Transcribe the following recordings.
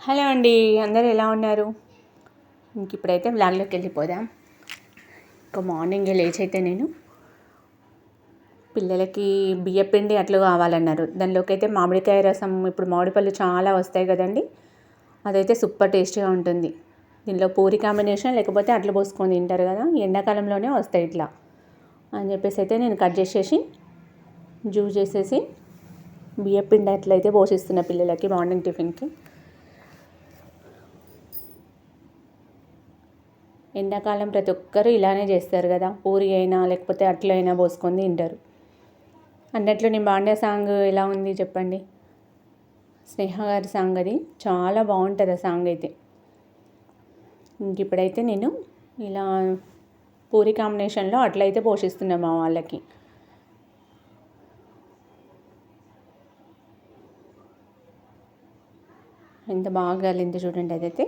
Hello అండి అందరూ ఎలా ఉన్నారు? ఇంక ఇప్పుడైతే బ్లాగ్లోకి వెళ్ళిపోదాం. ఇంకా మార్నింగ్ లేచి అయితే నేను పిల్లలకి బియ్యపిండి అట్లు కావాలన్నారు. దానిలోకి అయితే మామిడికాయ రసం ఇప్పుడు మామిడి పళ్ళు చాలా వస్తాయి కదండి. అదైతే సూపర్ టేస్టీగా ఉంటుంది. దీనిలో పూరి కాంబినేషన్ లేకపోతే అట్లు పోసుకొని తింటారు కదా ఎండాకాలంలోనే వస్తాయి ఇట్లా అని చెప్పేసి అయితే నేను కట్ చేసేసి జ్యూస్ చేసేసి బియ్యపిండి అట్లయితే పోషిస్తున్న పిల్లలకి మార్నింగ్ టిఫిన్కి. ఎండాకాలం ప్రతి ఒక్కరు ఇలానే చేస్తారు కదా. పూరి అయినా లేకపోతే అట్లయినా పోసుకొని తింటారు. అన్నట్లు నేను బాండే సాంగ్ ఎలా ఉంది చెప్పండి? స్నేహ గారి సాంగ్ అది. చాలా బాగుంటుంది ఆ సాంగ్ అయితే. ఇంక ఇప్పుడైతే నేను ఇలా పూరి కాంబినేషన్లో అట్లయితే పోషిస్తున్నాం మా వాళ్ళకి. ఎంత బాగా కలింది చూడండి అదైతే.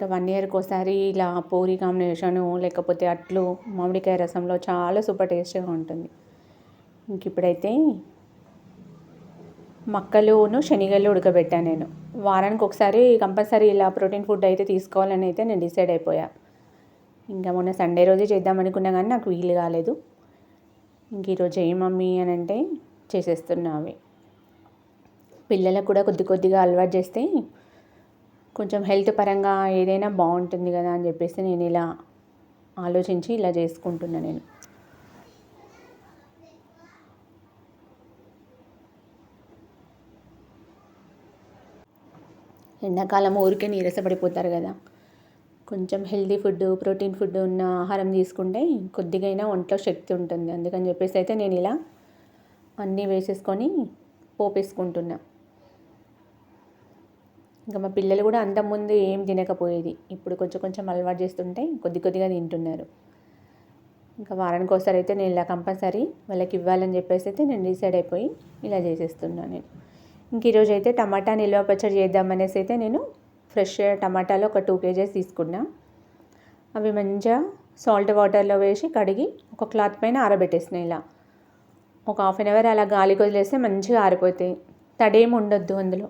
ఇంకా వన్ ఇయర్కి ఒకసారి ఇలా పూరి కాంబినేషను లేకపోతే అట్లు మామిడికాయ రసంలో చాలా సూపర్ టేస్ట్గా ఉంటుంది. ఇంక ఇప్పుడైతే మక్కలును శనగలు ఉడకబెట్టాను నేను. వారానికి ఒకసారి కంపల్సరీ ఇలా ప్రోటీన్ ఫుడ్ అయితే తీసుకోవాలని అయితే నేను డిసైడ్ అయిపోయా. ఇంకా మొన్న సండే రోజే చేద్దామనుకున్నా కానీ నాకు వీలు కాలేదు. ఇంక ఈరోజు ఏ మమ్మీ అని అంటే చేసేస్తున్నా అవి. పిల్లలకు కూడా కొద్ది కొద్దిగా అలవాటు చేస్తే కొంచెం హెల్త్ పరంగా ఏదైనా బాగుంటుంది కదా అని చెప్పేసి నేను ఇలా ఆలోచించి ఇలా చేసుకుంటున్నా నేను. ఎండాకాలం ఊరికే నీరసపడిపోతారు కదా. కొంచెం హెల్తీ ఫుడ్ ప్రోటీన్ ఫుడ్ ఉన్న ఆహారం తీసుకుంటే కొద్దిగైనా ఒంట్లో శక్తి ఉంటుంది. అందుకని చెప్పేసి అయితే నేను ఇలా అన్నీ వేసేసుకొని పోపేసుకుంటున్నా. ఇంకా మా పిల్లలు కూడా అంతకుముందు ఏం తినకపోయేది. ఇప్పుడు కొంచెం కొంచెం అలవాటు చేస్తుంటే కొద్ది కొద్దిగా తింటున్నారు. ఇంకా వారానికి ఒకసారి అయితే నేను ఇలా కంపల్సరీ వాళ్ళకి ఇవ్వాలని చెప్పేసి అయితే నేను డిసైడ్ అయిపోయి ఇలా చేసేస్తున్నాను నేను. ఇంక ఈరోజు అయితే టమాటా నిల్వ పచ్చడి చేద్దామనేసి అయితే నేను ఫ్రెష్ టమాటాలు ఒక టూ కేజెస్ తీసుకున్నా. అవి మంచిగా సాల్ట్ వాటర్లో వేసి కడిగి ఒక క్లాత్ పైన ఆరబెట్టేసిన ఇలా. ఒక హాఫ్ అన్ అవర్ అలా గాలికి వదిలేస్తే మంచిగా ఆరిపోతాయి. తడేమి ఉండొద్దు అందులో.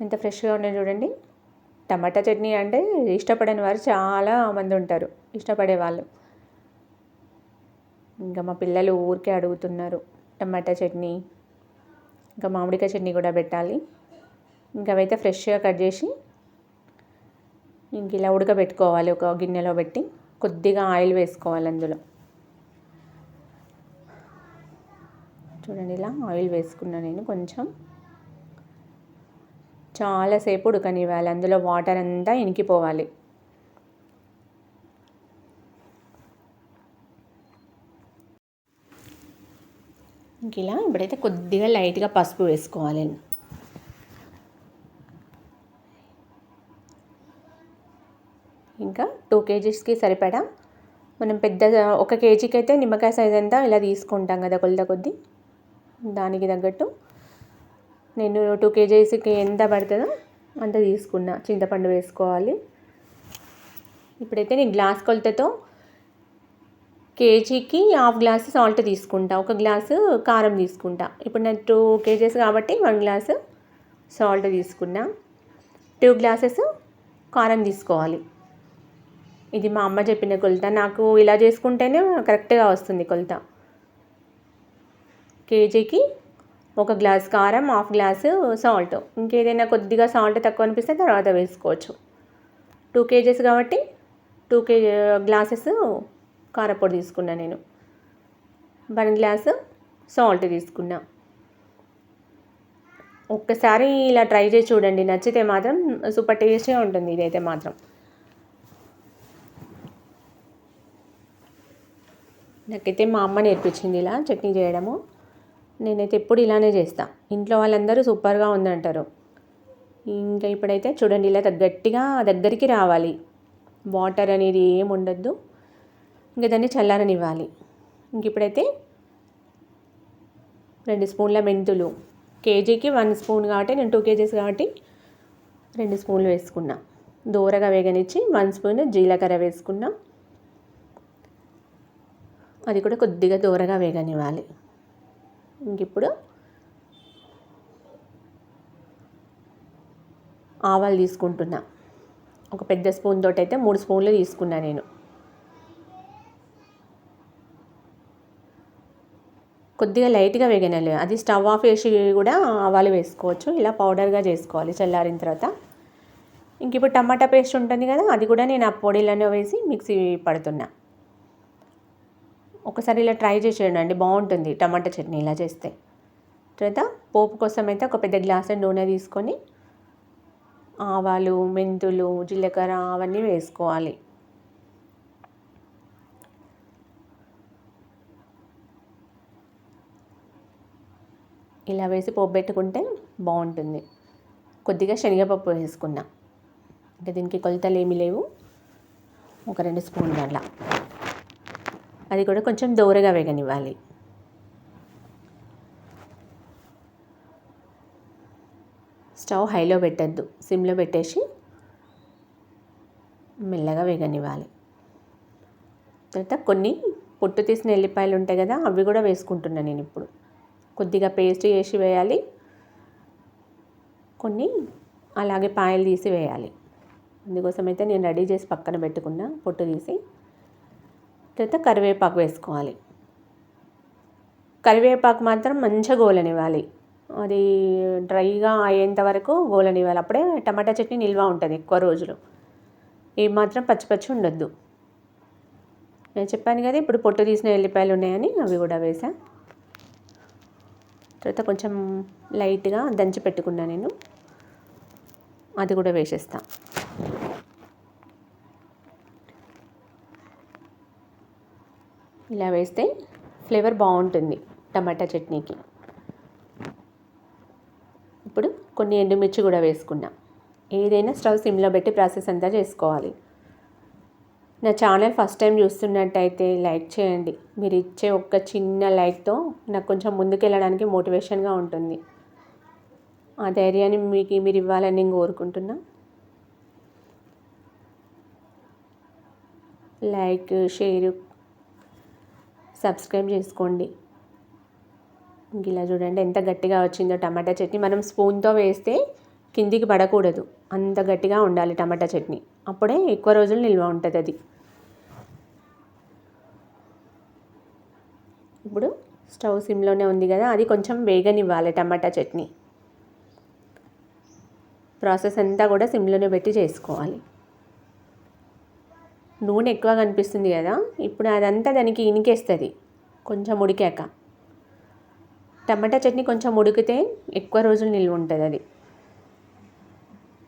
ఎంత ఫ్రెష్గా ఉండే చూడండి. టమాటా చట్నీ అంటే ఇష్టపడని వారు చాలా మంది ఉంటారు. ఇష్టపడే వాళ్ళు. ఇంకా మా పిల్లలు ఊరికే అడుగుతున్నారు టమాటా చట్నీ. ఇంకా మామిడికాయ చట్నీ కూడా పెట్టాలి. ఇంకా అవైతే ఫ్రెష్గా కట్ చేసి ఇంక ఇలా ఉడకబెట్టుకోవాలి. ఒక గిన్నెలో పెట్టి కొద్దిగా ఆయిల్ వేసుకోవాలి అందులో. చూడండి ఇలా ఆయిల్ వేసుకున్నా నేను కొంచెం. చాలాసేపు ఉడకనివ్వాలి. అందులో వాటర్ అంతా ఇనికిపోవాలి. ఇంక ఇలా ఇప్పుడైతే కొద్దిగా లైట్గా పసుపు వేసుకోవాలి. ఇంకా టూ కేజీస్కి సరిపడా మనం పెద్ద ఒక కేజీకి అయితే నిమ్మకాయ సైజ్ అంతా ఇలా తీసుకుంటాం కదా కొలత కొద్దీ. దానికి తగ్గట్టు నేను టూ కేజీస్కి ఎంత పడుతుందో అంత తీసుకున్నా. చింతపండు వేసుకోవాలి. ఇప్పుడైతే నేను గ్లాస్ కొలతతో కేజీకి హాఫ్ గ్లాస్ సాల్ట్ తీసుకుంటా. ఒక గ్లాసు కారం తీసుకుంటా. ఇప్పుడు నేను టూ కేజీస్ కాబట్టి వన్ గ్లాసు సాల్ట్ తీసుకున్నా. టూ గ్లాసెస్ కారం తీసుకోవాలి. ఇది మా అమ్మ చెప్పిన కొలత. నాకు ఇలా చేసుకుంటేనే కరెక్ట్గా వస్తుంది కొలత. కేజీకి ఒక గ్లాస్ కారం హాఫ్ గ్లాసు సాల్ట్ ఇంకేదైనా కొద్దిగా సాల్ట్ తక్కువ అనిపిస్తే తర్వాత వేసుకోవచ్చు. టూ కేజెస్ కాబట్టి టూ కేజీ గ్లాసెస్ కారపొడి తీసుకున్నా నేను. వన్ గ్లాసు సాల్ట్ తీసుకున్నా. ఒక్కసారి ఇలా ట్రై చేసి చూడండి. నచ్చితే మాత్రం సూపర్ టేస్టీగా ఉంటుంది. ఇదైతే మాత్రం. నాకైతే మా అమ్మ నేర్పించింది ఇలా చట్నీ చేయడము. నేనైతే ఎప్పుడు ఇలానే చేస్తా. ఇంట్లో వాళ్ళందరూ సూపర్గా ఉందంటారు. ఇంకా ఇప్పుడైతే చూడండి ఇలా గట్టిగా దగ్గరికి రావాలి. వాటర్ అనేది ఏం ఉండద్దు. ఇంకా దాన్ని చల్లారనివ్వాలి. ఇంక ఇప్పుడైతే రెండు స్పూన్ల మెంతులు. కేజీకి వన్ స్పూన్ కాబట్టి నేను టూ కేజీస్ కాబట్టి రెండు స్పూన్లు వేసుకున్నా. దూరగా వేగనిచ్చి వన్ స్పూన్ జీలకర్ర వేసుకున్నా. అది కూడా కొద్దిగా దూరగా వేగనివ్వాలి. ఇంక ఇప్పుడు ఆవాలు తీసుకుంటున్నా. ఒక పెద్ద స్పూన్ తోటి అయితే మూడు స్పూన్లు తీసుకున్నా నేను. కొద్దిగా లైట్గా వేగనాలి అది స్టవ్ ఆఫ్ వేసి కూడా ఆవాలు వేసుకోవచ్చు. ఇలా పౌడర్గా చేసుకోవాలి చల్లారిన తర్వాత. ఇంక ఇప్పుడు టమాటా పేస్ట్ ఉంటుంది కదా అది కూడా నేను ఆ పొడిలోనే వేసి మిక్సీ పడుతున్నా. ఒకసారి ఇలా ట్రై చేసి చూడండి బాగుంటుంది. టమాటా చట్నీ ఇలా చేస్తే. తర్వాత పోపు కోసం అయితే ఒక పెద్ద గ్లాస్ నూనె తీసుకొని ఆవాలు మెంతులు జీలకర్ర అవన్నీ వేసుకోవాలి. ఇలా వేసి పోపు పెట్టుకుంటే బాగుంటుంది. కొద్దిగా శనగపప్పు వేసుకున్నా. అంటే దీనికి కొలతలు ఏమీ లేవు. ఒక రెండు స్పూన్లు అట్లా. అది కూడా కొంచెం దూరగా వేగనివ్వాలి. స్టవ్ హైలో పెట్టద్దు సిమ్లో పెట్టేసి మెల్లగా వేగనివ్వాలి. తర్వాత కొన్ని పొట్టు తీసిన ఎల్లిపాయలు ఉంటాయి కదా అవి కూడా వేసుకుంటున్నాను నేను ఇప్పుడు. కొద్దిగా పేస్ట్ చేసి వేయాలి. కొన్ని అలాగే పాయలు తీసి వేయాలి. అందుకోసం అయితే నేను రెడీ చేసి పక్కన పెట్టుకున్న పొట్టు తీసి తర్వాత కరివేపాకు వేసుకోవాలి. కరివేపాకు మాత్రం మంచిగా గోలనివ్వాలి. అది డ్రైగా అయ్యేంత వరకు గోలనివ్వాలి. అప్పుడే టమాటా చట్నీ నిల్వ ఉంటుంది ఎక్కువ రోజులు. ఏమాత్రం పచ్చి పచ్చి ఉండొద్దు. నేను చెప్పాను కదా ఇప్పుడు పొట్టు తీసిన ఎల్లిపాయలు ఉన్నాయని అవి కూడా వేసా. తర్వాత కొంచెం లైట్గా దంచి పెట్టుకున్నా నేను. అది కూడా వేసేస్తాను ఇలా వేస్తే ఫ్లేవర్ బాగుంటుంది టమాటా చట్నీకి. ఇప్పుడు కొన్ని ఎండుమిర్చి కూడా వేసుకున్నా. ఏదైనా స్టవ్ సిమ్లో పెట్టి ప్రాసెస్ అంతా చేసుకోవాలి. నా ఛానల్ ఫస్ట్ టైం చూస్తున్నట్టయితే లైక్ చేయండి. మీరు ఇచ్చే ఒక్క చిన్న లైక్తో నాకు కొంచెం ముందుకెళ్ళడానికి మోటివేషన్గా ఉంటుంది. ఆ ధైర్యాన్ని మీకు మీరు ఇవ్వాలని నేను కోరుకుంటున్నా. లైక్ షేర్ సబ్స్క్రైబ్ చేసుకోండి. ఇలా చూడండి ఎంత గట్టిగా వచ్చిందో టమాటా చట్నీ. మనం స్పూన్తో వేస్తే కిందికి పడకూడదు. అంత గట్టిగా ఉండాలి టమాటా చట్నీ. అప్పుడే ఎక్కువ రోజులు నిల్వ ఉంటుంది అది. ఇప్పుడు స్టవ్ సిమ్లోనే ఉంది కదా అది కొంచెం వేగనివ్వాలి టమాటా చట్నీ. ప్రాసెస్ అంతా కూడా సిమ్లోనే పెట్టి చేసుకోవాలి. నూనె ఎక్కువ కనిపిస్తుంది కదా ఇప్పుడు అదంతా దానికి ఇనికేస్తుంది కొంచెం ఉడికాక. టమాటా చట్నీ కొంచెం ఉడికితే ఎక్కువ రోజులు నిల్వ ఉంటుంది అది.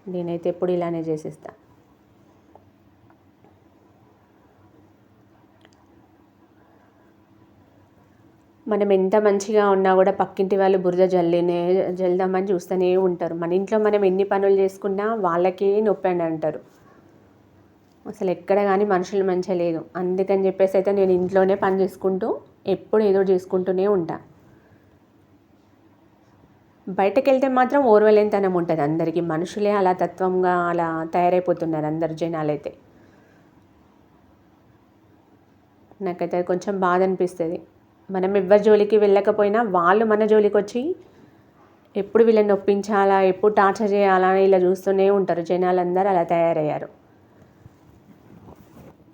నేనైతే ఎప్పుడు ఇలానే చేసేస్తా. మనం ఎంత మంచిగా ఉన్నా కూడా పక్కింటి వాళ్ళు బురద జల్లినే జల్దామని చూస్తూనే ఉంటారు. మన ఇంట్లో మనం ఎన్ని పనులు చేసుకున్నా వాళ్ళకే నొప్పి అని అంటారు. అసలు ఎక్కడ కానీ మనుషులు మంచిగా లేదు. అందుకని చెప్పేసి అయితే నేను ఇంట్లోనే పని చేసుకుంటూ ఎప్పుడు ఏదో చేసుకుంటూనే ఉంటా. బయటకు వెళ్తే మాత్రం ఓర్వలేనితనం ఉంటుంది అందరికీ. మనుషులే అలా తత్వంగా అలా తయారైపోతున్నారు అందరు జనాలైతే. నాకైతే కొంచెం బాధ అనిపిస్తుంది. మనం ఎవ్వరి జోలికి వెళ్ళకపోయినా వాళ్ళు మన జోలికి వచ్చి ఎప్పుడు వీళ్ళని నొప్పించాలా ఎప్పుడు టార్చర్ చేయాలా అని ఇలా చూస్తూనే ఉంటారు. జనాలందరూ అలా తయారయ్యారు.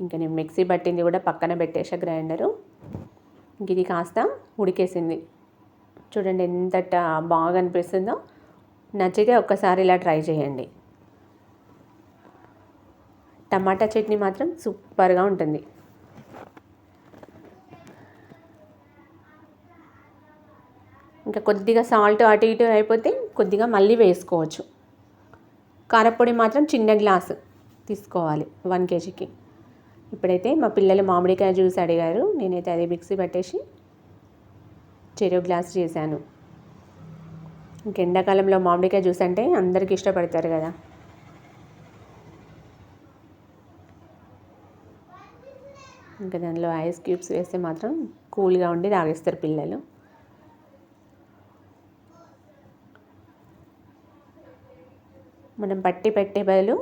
ఇంకా నేను మిక్సీ పట్టింది కూడా పక్కన పెట్టేసా గ్రైండరు. ఇంక ఇది కాస్త ఉడికేసింది. చూడండి ఎంత బాగా అనిపిస్తుందో నచ్చితే ఒక్కసారి ఇలా ట్రై చేయండి. టమాటా చట్నీ మాత్రం సూపర్గా ఉంటుంది. ఇంకా కొద్దిగా సాల్ట్ అటు ఇటు అయిపోతే కొద్దిగా మళ్ళీ వేసుకోవచ్చు. కారపొడి మాత్రం చిన్న గ్లాసు తీసుకోవాలి వన్ కేజీకి. ఇప్పుడైతే మా పిల్లలు మామిడికాయ జ్యూస్ అడిగారు. నేనైతే అది మిక్సీ పట్టేసి చెరో గ్లాస్ చేశాను. ఇంకెండాకాలంలో మామిడికాయ జ్యూస్ అంటే అందరికీ ఇష్టపడతారు కదా. ఇంకా దానిలో ఐస్ క్యూబ్స్ వేస్తే మాత్రం కూల్గా ఉండి తాగేస్తారు పిల్లలు. మనం పట్టి పెట్టే బదులు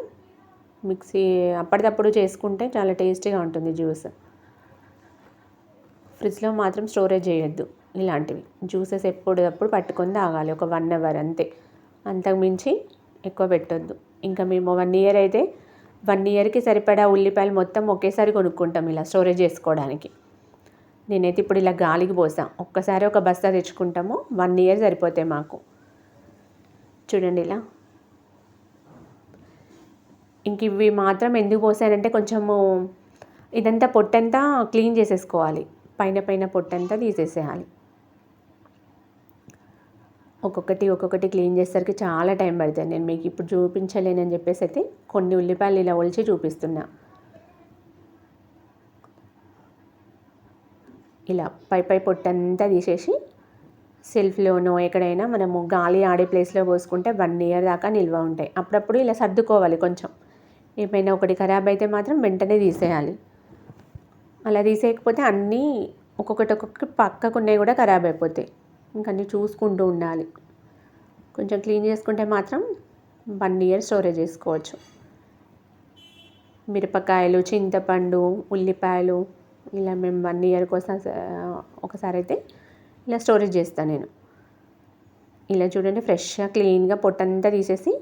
మిక్సీ అప్పటిదప్పుడు చేసుకుంటే చాలా టేస్టీగా ఉంటుంది జ్యూస్. ఫ్రిడ్జ్లో మాత్రం స్టోరేజ్ చేయొద్దు ఇలాంటివి. జ్యూసెస్ ఎప్పుడప్పుడు పట్టుకొని తాగాలి ఒక వన్ అవర్ అంతే. అంతకు మించి ఎక్కువ పెట్టొద్దు. ఇంకా మేము వన్ ఇయర్ అయితే వన్ ఇయర్కి సరిపడా ఉల్లిపాయలు మొత్తం ఒకేసారి కొనుక్కుంటాం ఇలా స్టోరేజ్ చేసుకోవడానికి. నేనైతే ఇప్పుడు ఇలా గాలికి పోసా. ఒక్కసారి ఒక బస్తా తెచ్చుకుంటాము వన్ ఇయర్ సరిపోతాయి మాకు. చూడండి ఇలా ఇంక ఇవి మాత్రం ఎందుకు పోసానంటే కొంచెము ఇదంతా పొట్టంతా క్లీన్ చేసేసుకోవాలి. పైన పైన పొట్టంతా తీసేసేయాలి. ఒక్కొక్కటి ఒక్కొక్కటి క్లీన్ చేసేసరికి చాలా టైం పడుతుంది. నేను మీకు ఇప్పుడు చూపించలేనని చెప్పేసి అయితే కొన్ని ఉల్లిపాయలు ఇలా ఒలిచి చూపిస్తున్నా. ఇలా పై పై పొట్టంతా తీసేసి సెల్ఫ్లోనో ఎక్కడైనా మనము గాలి ఆడే ప్లేస్లో పోసుకుంటే వన్ ఇయర్ దాకా నిల్వ ఉంటాయి. అప్పుడప్పుడు ఇలా సర్దుకోవాలి కొంచెం. ఏమైనా ఒకటి ఖరాబ్ అయితే మాత్రం వెంటనే తీసేయాలి. అలా తీసేయకపోతే అన్నీ ఒక్కొక్కటి ఒక్కొక్కటి పక్కకున్నవి కూడా ఖరాబ్ అయిపోతాయి. ఇంకన్నీ చూసుకుంటూ ఉండాలి. కొంచెం క్లీన్ చేసుకుంటే మాత్రం వన్ ఇయర్ స్టోరేజ్ చేసుకోవచ్చు. మిరపకాయలు చింతపండు ఉల్లిపాయలు ఇలా మేము వన్ ఇయర్ కోసం ఒకసారి అయితే ఇలా స్టోరేజ్ చేస్తాను నేను. ఇలా చూడండి ఫ్రెష్గా క్లీన్గా పొట్టంతా తీసేసి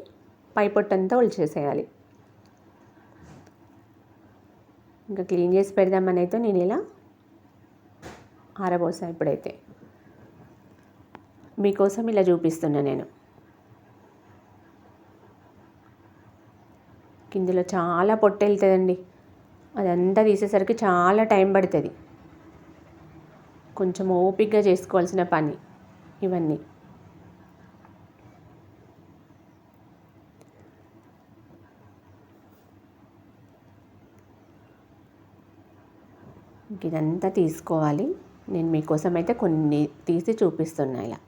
పై పొట్టంతా ఒలిచేసేయాలి. ఇంకా క్లీన్ చేసి పెడదామని అయితే నేను ఇలా ఆరబోసా ఇప్పుడైతే. మీకోసం ఇలా చూపిస్తున్నా నేను. ఇందులో చాలా పొట్ట వెళ్తుందండి. అదంతా తీసేసరికి చాలా టైం పడుతుంది. కొంచెం ఓపిక్గా చేసుకోవాల్సిన పని ఇవన్నీ. ఇదంతా తీసుకోవాలి. నేను మీకోసం అయితే కొన్ని తీసి చూపిస్తున్నా ఇలా.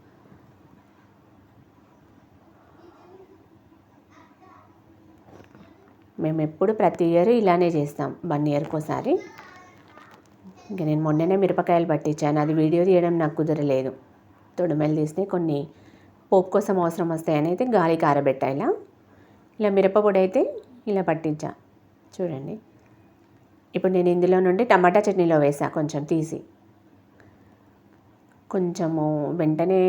మేము ఎప్పుడు ప్రతి ఇయర్ ఇలానే చేస్తాం వన్ ఇయర్కి ఒకసారి ఇంకా నేను మొన్ననే మిరపకాయలు పట్టించాను. అది వీడియో తీయడం నాకు కుదరలేదు. తొడిమెలు తీస్తే కొన్ని పోపు కోసం అవసరం వస్తాయని అయితే గాలి కారబెట్టా ఇలా. ఇలా మిరపపొడి అయితే ఇలా పట్టించా. చూడండి. ఇప్పుడు నేను ఇందులో నుండి టమాటా చట్నీలో వేసా కొంచెం తీసి. కొంచెము వెంటనే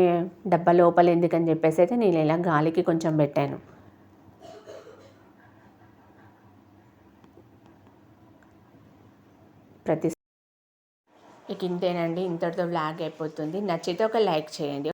డబ్బా లోపల ఎందుకని చెప్పేసి అయితే నేను ఇలా గాలికి కొంచెం పెట్టాను. ప్రతి ఇక ఇంతేనండి. ఇంతటితో బ్లాగ్ అయిపోతుంది. నచ్చితే ఒక లైక్ చేయండి.